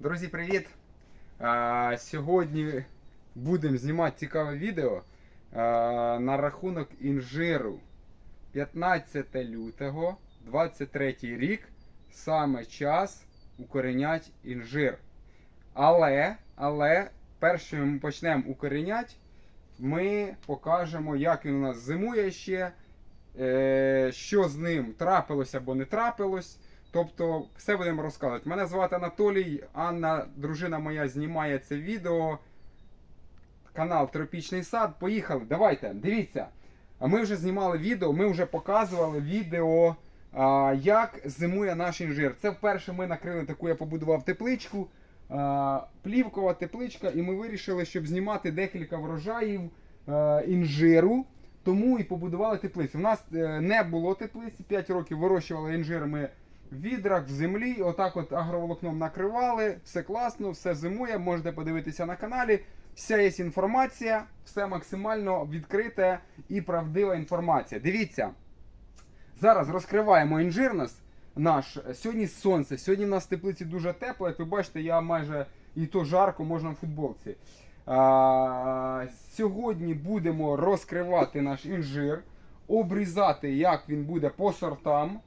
Друзі, привіт! А, сьогодні будемо знімати цікаве відео а, на рахунок інжиру. 15 лютого 23 рік саме час укоренять інжир. Але, але, перш ми почнемо укоренять, ми покажемо, як він у нас зимує ще, е, що з ним трапилось або не трапилось. Тобто, все будемо розказувати. Мене звати Анатолій, Анна, дружина моя, знімає це відео. Канал Тропічний сад. Поїхали. Давайте, дивіться. А Ми вже знімали відео, ми вже показували відео, як зимує наш інжир. Це вперше ми накрили таку, я побудував тепличку. Плівкова тепличка, і ми вирішили, щоб знімати декілька врожаїв інжиру. Тому і побудували теплицю. У нас е, не було теплиці, 5 років вирощували інжир ми відрах, в землі. Отак от агроволокном накривали. Все класно, все зимує. Можете подивитися на каналі. Вся є інформація, все максимально відкрита і правдива інформація. Дивіться, зараз розкриваємо інжир наш. Сьогодні сонце. Сьогодні в нас в теплиці дуже тепло. Як ви бачите, я майже і то жарко, можна в футболці. А, сьогодні будемо розкривати наш інжир, обрізати, як він буде по сортам.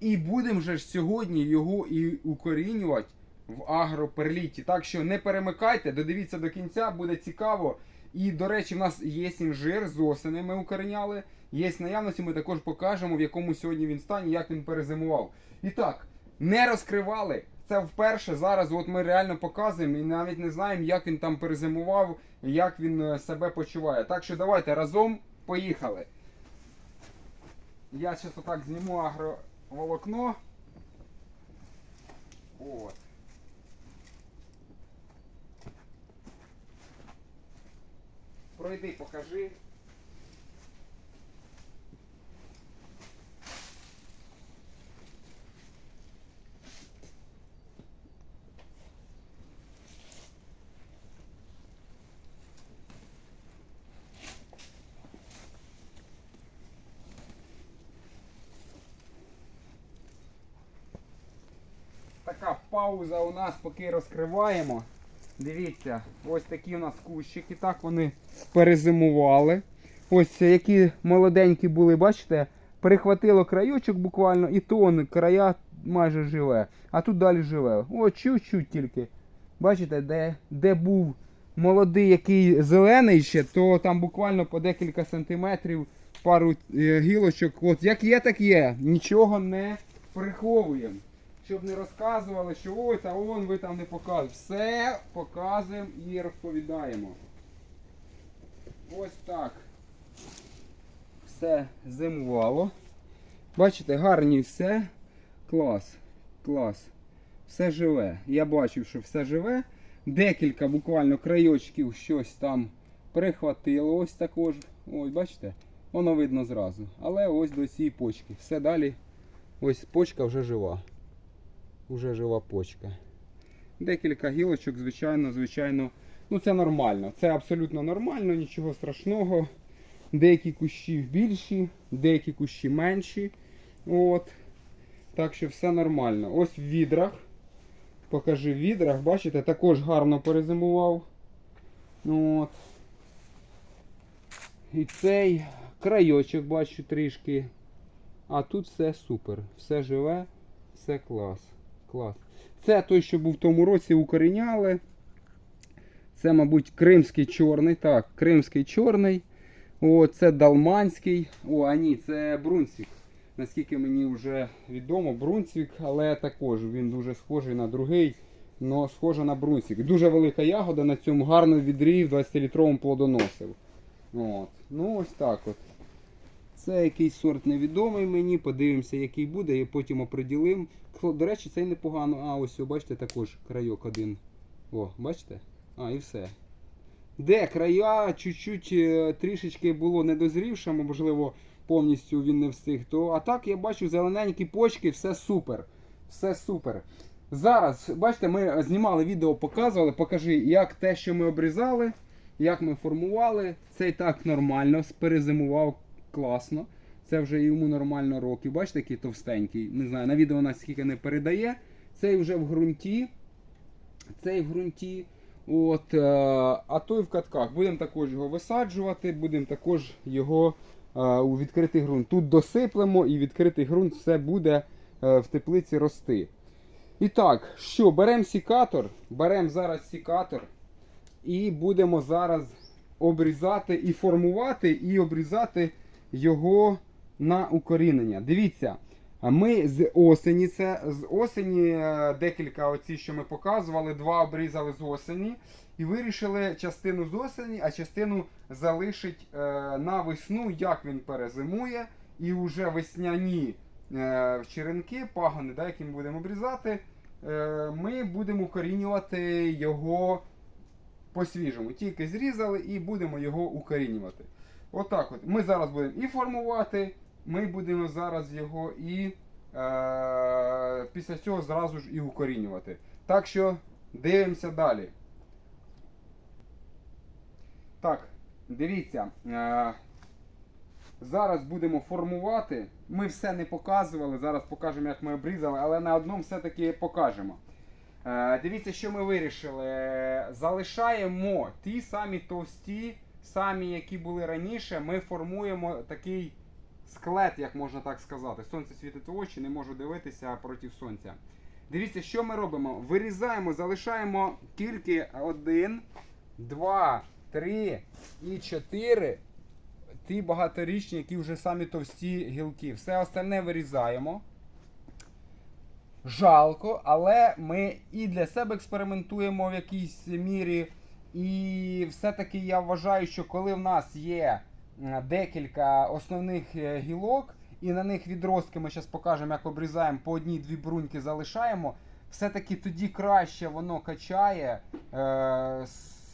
І будемо ж сьогодні його і укорінювати в агроперліті. Так що не перемикайте, додивіться до кінця, буде цікаво. І, до речі, в нас є інжир з осени ми укореняли. Є наявності, ми також покажемо, в якому сьогодні він стані, як він перезимував. І так, не розкривали. Це вперше зараз. От ми реально показуємо і навіть не знаємо, як він там перезимував, як він е, себе почуває. Так що давайте разом поїхали. Я зараз отак зніму агроволокно. От. Пройди, покажи. Така пауза у нас, поки розкриваємо. Дивіться, ось такі у нас кущики. Так вони перезимували. Ось які молоденькі були, бачите, перехватило краючок буквально, і то края майже живе. А тут далі живе. О, чуть-чуть тільки. Бачите, де, де був молодий, який зелений ще, то там буквально по декілька сантиметрів пару е, гілочок. От як є, так є. Нічого не приховуємо щоб не розказували, що ой, та он ви там не показуєте. Все показуємо і розповідаємо. Ось так. Все зимувало. Бачите, гарні все. Клас. Клас. Все живе. Я бачив, що все живе. Декілька буквально крайочків щось там прихватило. Ось також. Ось, бачите? Воно видно зразу. Але ось до цієї почки. Все далі. Ось почка вже жива. Уже жива почка. Декілька гілочок, звичайно, звичайно. Ну це нормально. Це абсолютно нормально, нічого страшного. Деякі кущі більші, деякі кущі менші. От. Так що все нормально. Ось в відрах. Покажи в відрах, бачите, також гарно перезимував. От. І цей крайочок бачу трішки. А тут все супер. Все живе, все клас. Клас. Це той, що був в тому році, укоріняли. Це, мабуть, кримський чорний. Так, кримський чорний. О, це далманський. О, а ні, це брунсвік. Наскільки мені вже відомо, брунсвік, але також він дуже схожий на другий. але схожий на брунсвік. Дуже велика ягода на цьому гарно відрів 20-літровому плодоносив. От. Ну ось так от. Це якийсь сорт невідомий мені, подивимося, який буде, і потім оприділимо. До речі, цей непогано. А, ось, бачите, також крайок один. О, бачите? А, і все. Де края чуть-чуть е, трішечки було недозрівше, можливо, повністю він не встиг. То, а так я бачу зелененькі почки, все супер. Все супер. Зараз, бачите, ми знімали відео, показували. Покажи, як те, що ми обрізали, як ми формували. Це і так нормально, перезимував класно. Це вже йому нормально років. Бачите, який товстенький. Не знаю, на відео нас скільки не передає. Цей вже в ґрунті. цей в ґрунті. От, е, а той в катках. Будемо також його висаджувати, будемо також його е, у відкритий ґрунт. Тут досиплемо і відкритий ґрунт все буде е, в теплиці рости. І так, що, беремо сікатор, беремо зараз сікатор і будемо зараз обрізати і формувати, і обрізати його на укорінення. Дивіться, ми з осені, це з осені е, декілька оці, що ми показували, два обрізали з осені. І вирішили частину з осені, а частину залишить е, на весну, як він перезимує. І вже весняні е, черенки, пагони, да, які ми будемо обрізати, ми будемо укорінювати його по-свіжому. Тільки зрізали і будемо його укорінювати. Отак от. Ми зараз будемо і формувати, ми будемо зараз його і е, після цього зразу ж і укорінювати. Так що дивимося далі. Так, дивіться. Е, зараз будемо формувати. Ми все не показували. Зараз покажемо, як ми обрізали, але на одному все-таки покажемо. Е, Дивіться, що ми вирішили. Залишаємо ті самі товсті, самі, які були раніше. Ми формуємо такий склет, як можна так сказати. Сонце світить в очі, не можу дивитися проти сонця. Дивіться, що ми робимо. Вирізаємо, залишаємо тільки один, два, три і чотири. Ті багаторічні, які вже самі товсті гілки. Все остальне вирізаємо. Жалко, але ми і для себе експериментуємо в якійсь мірі. І все-таки я вважаю, що коли в нас є е, декілька основних е, гілок, і на них відростки, ми зараз покажемо, як обрізаємо по одній-дві бруньки залишаємо. Все-таки тоді краще воно качає, е,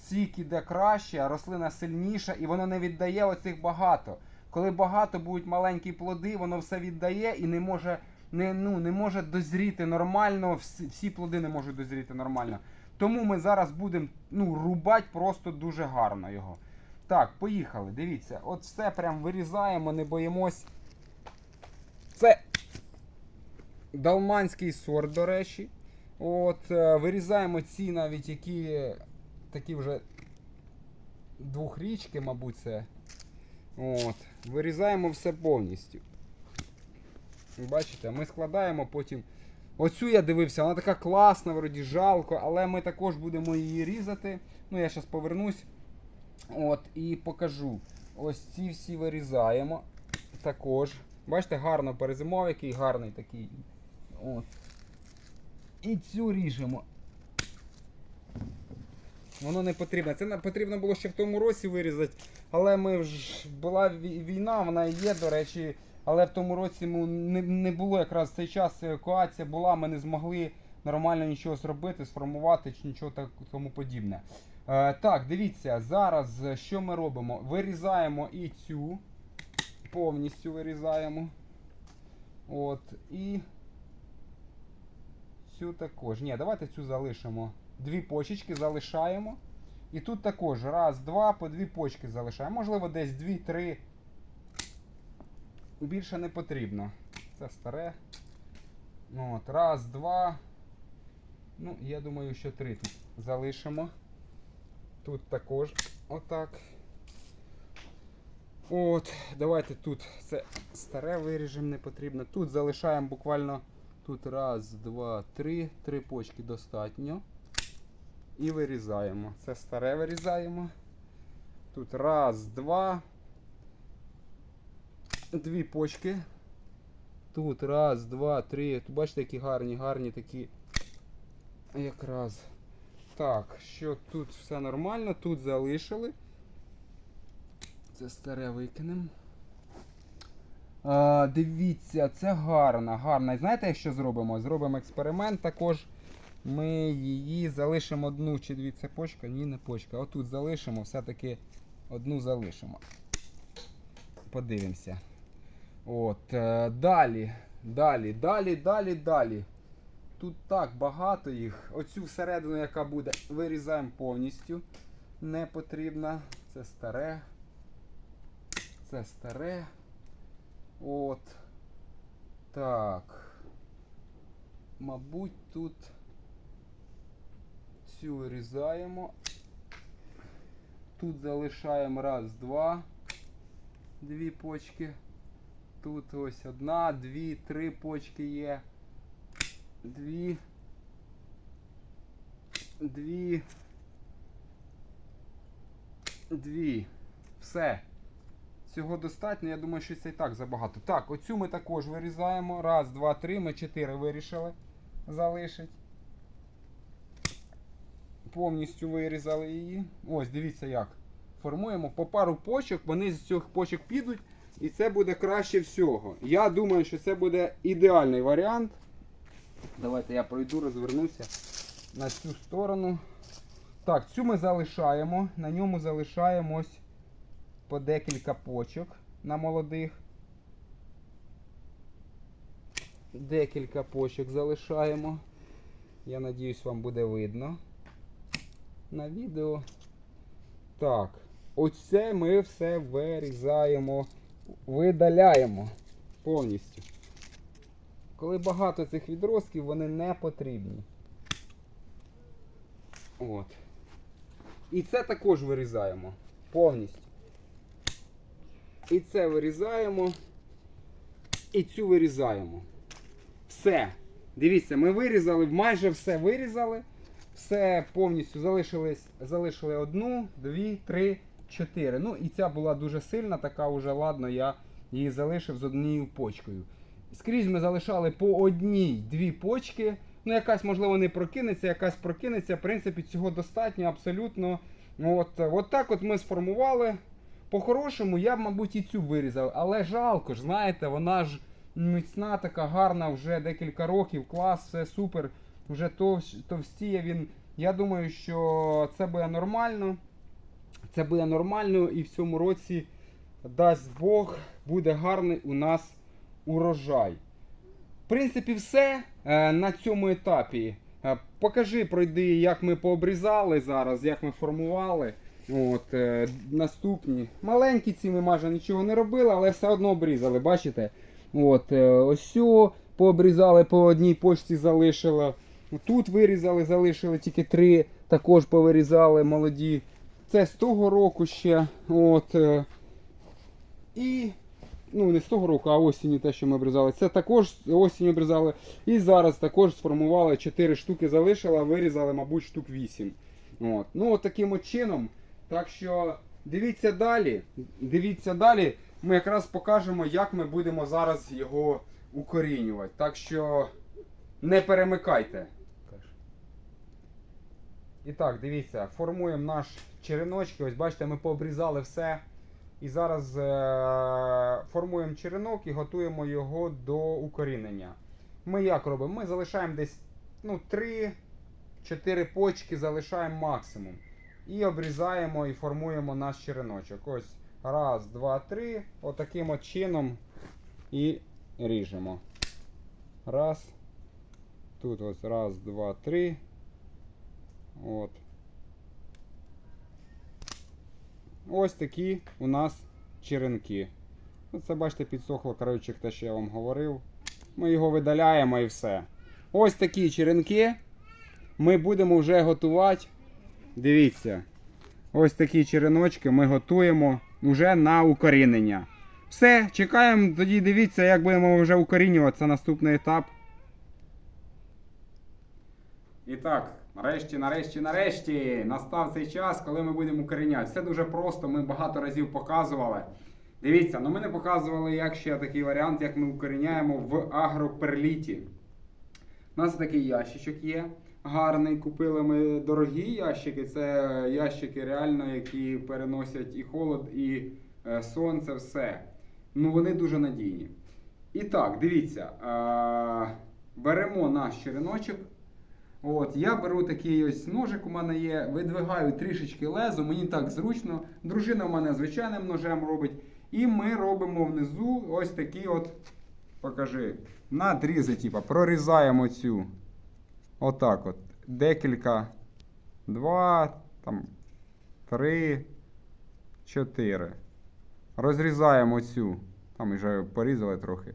сік іде краще, рослина сильніша, і воно не віддає оцих багато. Коли багато будуть маленькі плоди, воно все віддає і не може не, ну, не може дозріти нормально, всі, всі плоди не можуть дозріти нормально. Тому ми зараз будемо ну, рубати просто дуже гарно його. Так, поїхали. Дивіться, от все прям вирізаємо, не боїмось. Це далманський сорт, до речі. От, е, Вирізаємо ці навіть які такі вже двохрічки, мабуть, це. От, Вирізаємо все повністю. Бачите, ми складаємо потім. Оцю я дивився, вона така класна, вроді жалко, але ми також будемо її різати. Ну, я зараз повернусь. От, і покажу. Ось ці всі вирізаємо. Також. Бачите, гарно перезимов, який гарний такий. От. І цю ріжемо. Воно не потрібно. Це потрібно було ще в тому році вирізати. Але ми вже була війна, вона є, до речі. Але в тому році не не було якраз цей час евакуація була, ми не змогли нормально нічого зробити, сформувати чи нічого так, тому подібне. Е, так, дивіться, зараз що ми робимо? Вирізаємо і цю, повністю вирізаємо. От, І цю також. Ні, давайте цю залишимо. Дві почечки залишаємо. І тут також раз, два, по дві почки залишаємо. Можливо, десь дві-три більше не потрібно. Це старе. Ну, от, Раз, два. Ну, я думаю, що три тут залишимо. Тут також отак. От, давайте тут це старе виріжемо, не потрібно. Тут залишаємо буквально тут раз, два, три. Три почки достатньо. І вирізаємо. Це старе вирізаємо. Тут раз, два дві почки. Тут раз, два, три. Тут бачите, які гарні, гарні такі. Якраз. Так, що тут все нормально, тут залишили. Це старе викинемо. Дивіться, це гарна, гарна. І знаєте, що зробимо? Зробимо експеримент також. Ми її залишимо одну чи дві це почка, ні, не почка. Отут залишимо, все-таки одну залишимо. Подивимося. От, е, Далі, далі, далі, далі, далі. Тут так багато їх. Оцю всередину, яка буде, вирізаємо повністю. Не потрібно. Це старе. Це старе. От. Так. Мабуть, тут Цю вирізаємо. Тут залишаємо раз, два. Дві почки. Тут ось одна, дві, три почки є. Дві. Дві. Дві. Все. Цього достатньо, я думаю, що це і так забагато. Так, оцю ми також вирізаємо. Раз, два, три. Ми чотири вирішили залишити. Повністю вирізали її. Ось, дивіться як. Формуємо по пару почок, вони з цих почок підуть, і це буде краще всього. Я думаю, що це буде ідеальний варіант. Давайте я пройду, розвернуся на цю сторону. Так, цю ми залишаємо. На ньому залишаємо ось по декілька почок на молодих. Декілька почок залишаємо. Я надіюсь, вам буде видно на відео. Так, оце ми все вирізаємо, видаляємо повністю. Коли багато цих відростків, вони не потрібні. От. І це також вирізаємо повністю. І це вирізаємо. І цю вирізаємо. Все. Дивіться, ми вирізали, майже все вирізали. Все повністю залишились, залишили одну, дві, три, чотири. Ну і ця була дуже сильна, така вже ладно, я її залишив з однією почкою. Скрізь ми залишали по одній дві почки. Ну, якась, можливо, не прокинеться, якась прокинеться. В принципі, цього достатньо абсолютно. Ну, От, от так от ми сформували. По-хорошому, я б, мабуть, і цю вирізав, але жалко ж, знаєте, вона ж міцна, така гарна, вже декілька років, клас, все супер, вже товстіє він. Я думаю, що це буде нормально. Це буде нормально і в цьому році, дасть Бог, буде гарний у нас урожай. В принципі, все е, на цьому етапі. Е, Покажи, пройди, як ми пообрізали зараз, як ми формували. От, е, наступні. Маленькі ці ми майже нічого не робили, але все одно обрізали, бачите? От, ось пообрізали по одній почті залишили. Тут вирізали, залишили тільки три, також повирізали молоді. Це з того року ще. От, е, і ну не з того року, а осінню те, що ми обрізали. Це також осінню обрізали. І зараз також сформували 4 штуки залишили, а вирізали, мабуть, штук 8. От. Ну, от таким от чином. Так що дивіться далі. Дивіться далі. Ми якраз покажемо, як ми будемо зараз його укорінювати. Так що не перемикайте. І так, дивіться, формуємо наш череночки. Ось бачите, ми пообрізали все. І зараз е- формуємо черенок і готуємо його до укорінення. Ми як робимо? Ми залишаємо десь ну, 3-4 почки, залишаємо максимум. І обрізаємо і формуємо наш череночок. Ось раз, два, три. Отаким от чином і ріжемо. Раз. Тут ось раз, два, три. От. Ось такі у нас черенки. Ну, Це, бачите, підсохло коротше, те, що я вам говорив. Ми його видаляємо і все. Ось такі черенки. Ми будемо вже готувати. Дивіться. Ось такі череночки ми готуємо вже на укорінення. Все, чекаємо, тоді дивіться, як будемо вже укорінювати. Це наступний етап. І так, нарешті, нарешті, нарешті настав цей час, коли ми будемо укоріняти. Все дуже просто, ми багато разів показували. Дивіться, ну ми не показували, як ще такий варіант, як ми укоріняємо в агроперліті. У нас такий ящичок є. Гарний, купили ми дорогі ящики. Це ящики реально, які переносять і холод, і е, сонце, все. Ну вони дуже надійні. І так, дивіться, беремо наш череночок. От, я беру такий ось ножик у мене є, видвигаю трішечки лезо, мені так зручно. Дружина в мене звичайним ножем робить. І ми робимо внизу ось такі от, покажи, надрізи, типа, прорізаємо цю. Отак от. Декілька. Два, там, три, чотири. Розрізаємо цю. Там вже порізали трохи.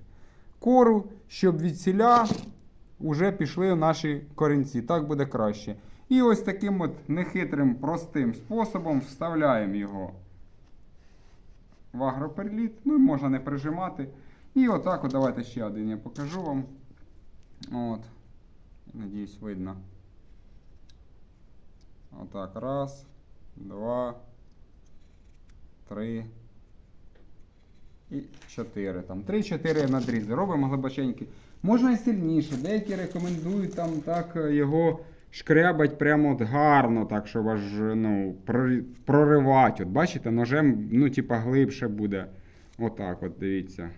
Кору, щоб від ціля вже пішли наші корінці. Так буде краще. І ось таким от нехитрим, простим способом вставляємо його в агроперліт. Ну, можна не прижимати. І отак, от давайте ще один я покажу вам. От. Надіюсь, видно. Отак. Раз, два, три. І чотири. Там три-чотири надрізи. Робимо глибоченькі. Можна і сильніше. Деякі рекомендують там так е, його шкрябать прямо от гарно, так, щоб аж ну, проривати. От бачите, ножем, ну, типа, глибше буде. Отак, от дивіться.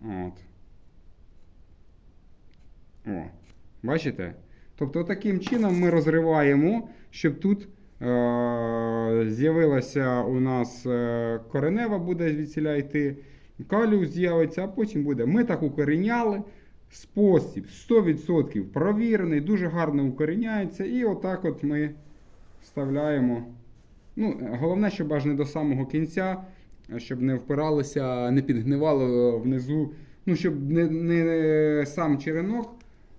От. О, бачите? Тобто таким чином ми розриваємо, щоб тут з'явилася у нас е- коренева буде звідсіля йти, каліус з'явиться, а потім буде. Ми так укоріняли. Спосіб 100% провірений, дуже гарно укоріняється. І отак от ми вставляємо. Ну, головне, щоб аж не до самого кінця, щоб не впиралося, не підгнивало внизу. Ну, щоб не, не сам черенок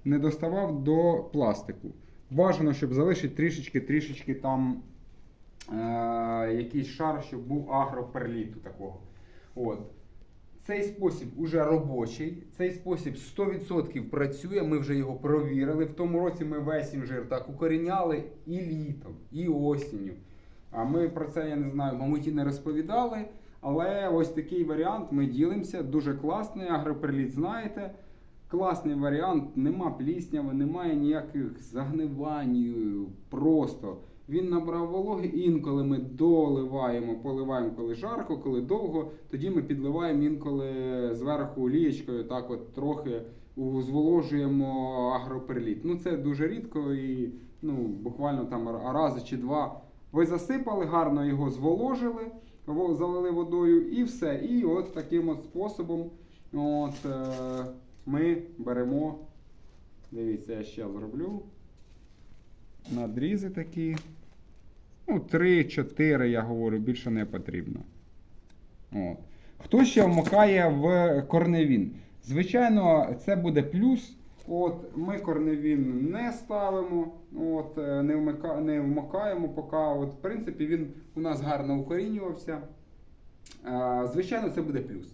не доставав до пластику. Бажано, щоб залишити трішечки-трішечки там е, якийсь шар, щоб був агроперліту такого. От. Цей спосіб уже робочий, цей спосіб 100% працює, ми вже його провірили. В тому році ми весь інжир так укоріняли і літом, і осінню. А ми про це, я не знаю, мабуть, і не розповідали. Але ось такий варіант ми ділимося. Дуже класний. Агроперліт знаєте. Класний варіант, нема плісняви, немає ніяких загнивань. Просто він набрав вологи, інколи ми доливаємо, поливаємо, коли жарко, коли довго. Тоді ми підливаємо інколи зверху олієчкою, так от трохи зволожуємо агроперліт. Ну це дуже рідко і ну, буквально там раз чи два. Ви засипали, гарно його зволожили, залили водою і все. І от таким от способом от, е, ми беремо. Дивіться, я ще зроблю. Надрізи такі. Ну, 3-4, я говорю, більше не потрібно. От. Хто ще вмикає в корневін? Звичайно, це буде плюс. От, ми корневін не ставимо, от, е, не, вмика, не вмикаємо поки. От, в принципі, він у нас гарно укорінювався. Е, Звичайно, це буде плюс.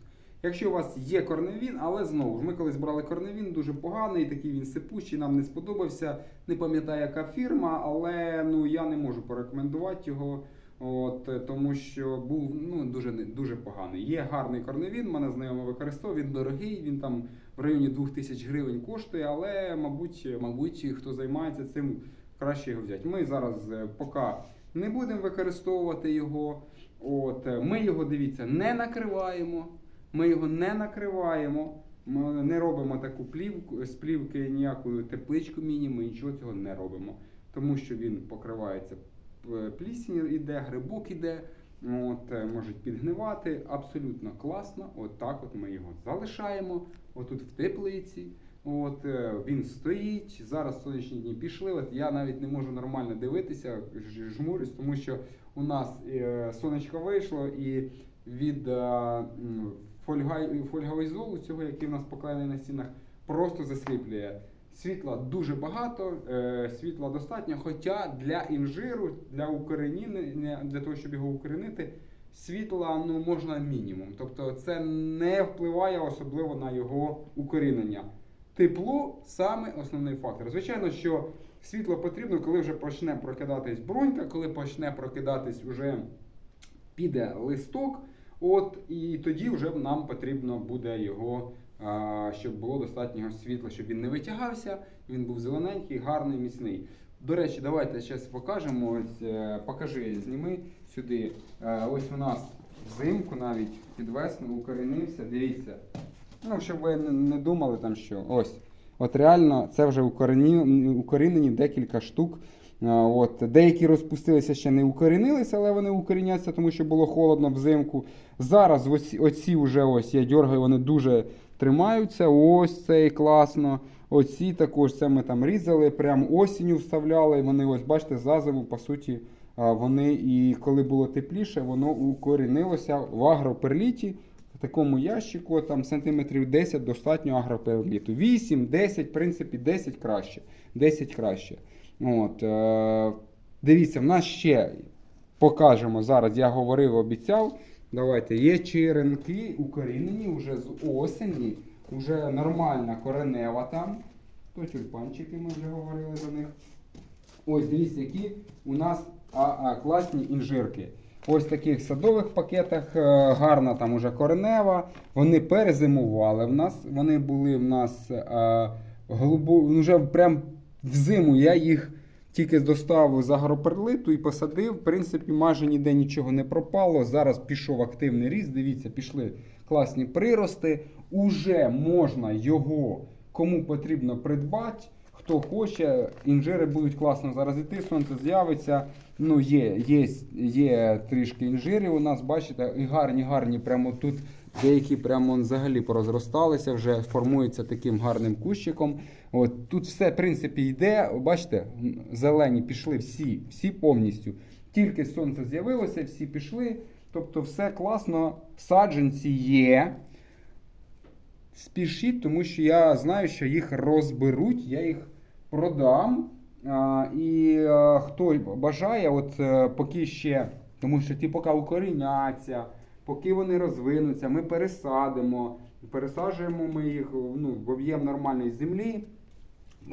Якщо у вас є корневін, але знову ж ми колись брали корневін, дуже поганий, такий він сипучий, нам не сподобався. Не пам'ятаю, яка фірма, але ну, я не можу порекомендувати його. От, тому що був ну, дуже, дуже поганий. Є гарний корневін, мене знайомо використовував, він дорогий, він там в районі 2000 гривень коштує, але, мабуть, мабуть, хто займається цим, краще його взяти. Ми зараз е, поки не будемо використовувати його. От, ми його, дивіться, не накриваємо. Ми його не накриваємо. Ми не робимо таку плівку з плівки ніякою тепличку міні, ми нічого цього не робимо. Тому що він покривається п- плісень іде, грибок іде, от, е, можуть підгнивати. Абсолютно класно. От так от ми його залишаємо. Отут в теплиці. От, е, він стоїть. Зараз сонячні дні пішли. От я навіть не можу нормально дивитися, жмурюсь, тому що у нас е, сонечко вийшло і від е, фольга, фольгоізолу, цього, який в нас поклеєний на стінах, просто засліплює. Світла дуже багато, е, світла достатньо, хоча для інжиру, для укореніння, для того, щоб його укоренити, світла ну, можна мінімум. Тобто це не впливає особливо на його укорінення. Тепло саме основний фактор. Звичайно, що світло потрібно, коли вже почне прокидатись брунька, коли почне прокидатись уже піде листок. От, і тоді вже нам потрібно буде його, щоб було достатнього світла, щоб він не витягався, він був зелененький, гарний, міцний. До речі, давайте зараз покажемо. Ось, е, покажи, зніми сюди. Е, Ось у нас взимку навіть під весну укорінився. Дивіться. Ну, щоб ви не- думали там що. Ось. От реально це вже укорені, укорінені декілька штук. От, деякі розпустилися, ще не укорінилися, але вони укоріняться, тому що було холодно взимку. Зараз оці, оці вже ось я дергаю, вони дуже тримаються. Ось цей класно. Оці також це ми там різали, прям осінню вставляли. Вони ось бачите, за зиму, по суті, вони і коли було тепліше, воно укорінилося в агроперліті. в такому ящику там сантиметрів 10 достатньо агроперліту. 8, 10, в принципі, 10 краще. 10 краще. От, е, дивіться, в нас ще покажемо зараз. Я говорив, обіцяв. Давайте, є черенки укорінені вже з осені. Вже нормальна коренева там. То тюльпанчики ми вже говорили за них. Ось дивіться, які у нас а, а, класні інжирки. Ось в таких садових пакетах е, гарна там уже коренева. Вони перезимували в нас. Вони були в нас е, глибо, вже прям в зиму. Я їх тільки доставив з агроперлиту і посадив. В принципі, майже ніде нічого не пропало. Зараз пішов активний ріст. Дивіться, пішли класні прирости. Уже можна його кому потрібно придбати. Хто хоче, інжири будуть класно зараз іти, сонце з'явиться. Ну, є, є, є трішки інжирів у нас, бачите, і гарні, гарні, прямо тут деякі прямо взагалі порозросталися, вже формуються таким гарним кущиком. От, тут все, в принципі, йде. Бачите, зелені пішли всі, всі повністю. Тільки сонце з'явилося, всі пішли. Тобто все класно, саджанці є. Спішіть, тому що я знаю, що їх розберуть, я їх продам. А, і е, хто бажає, от е, поки ще, тому що ті поки укоріняться, поки вони розвинуться, ми пересадимо, пересаджуємо ми їх ну, в об'єм нормальної землі.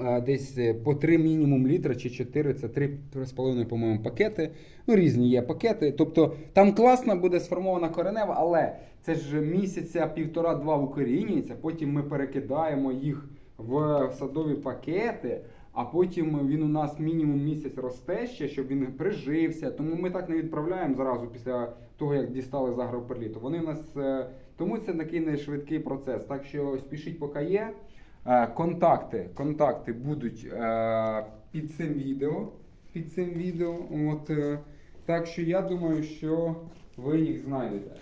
Е, Десь е, по 3 мінімум літра чи 4, це 3,5, по-моєму, пакети. Ну, різні є пакети. Тобто там класно буде сформована коренева, але це ж місяця півтора-два укорінюється, потім ми перекидаємо їх в садові пакети, а потім він у нас мінімум місяць росте ще, щоб він прижився. Тому ми так не відправляємо зразу після того, як дістали з агроперліту. Вони у нас е, тому це такий не швидкий процес. Так що спішіть, поки є. Е, Контакти, контакти будуть е, під цим відео. Під цим відео. От, так що я думаю, що ви їх знайдете.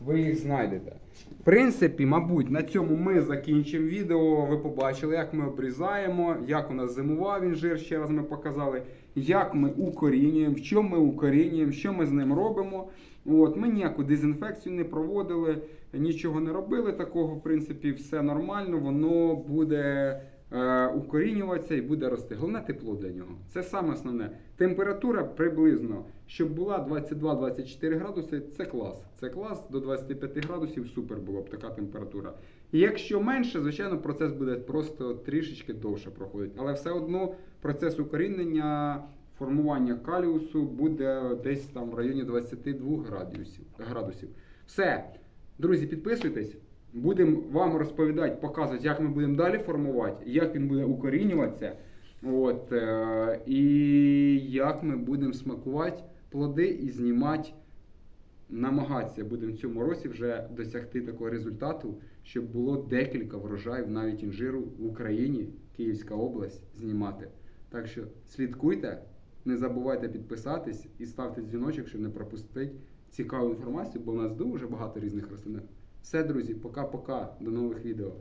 Ви їх знайдете. В принципі, мабуть, на цьому ми закінчимо відео. Ви побачили, як ми обрізаємо, як у нас зимував інжир, ще раз ми показали, як ми укорінюємо, що ми укорінюємо, що ми з ним робимо. От, Ми ніяку дезінфекцію не проводили, нічого не робили такого. В принципі, все нормально, воно буде е, укорінюватися і буде рости. Головне тепло для нього. Це саме основне. Температура приблизно, щоб була 22-24 градуси, це клас. Це клас до 25 градусів, супер було б така температура. І Якщо менше, звичайно, процес буде просто трішечки довше проходить. Але все одно процес укорінення, формування каліусу буде десь там в районі 22 градусів. градусів. Все, друзі, підписуйтесь. Будемо вам розповідати, показувати, як ми будемо далі формувати, як він буде укорінюватися. От, е, і як ми будемо смакувати плоди і знімати, намагатися будемо в цьому році вже досягти такого результату, щоб було декілька врожаїв навіть інжиру в Україні, Київська область, знімати. Так що слідкуйте, не забувайте підписатись і ставте дзвіночок, щоб не пропустити цікаву інформацію, бо в нас дуже багато різних рослин. Все, друзі, пока-пока, до нових відео.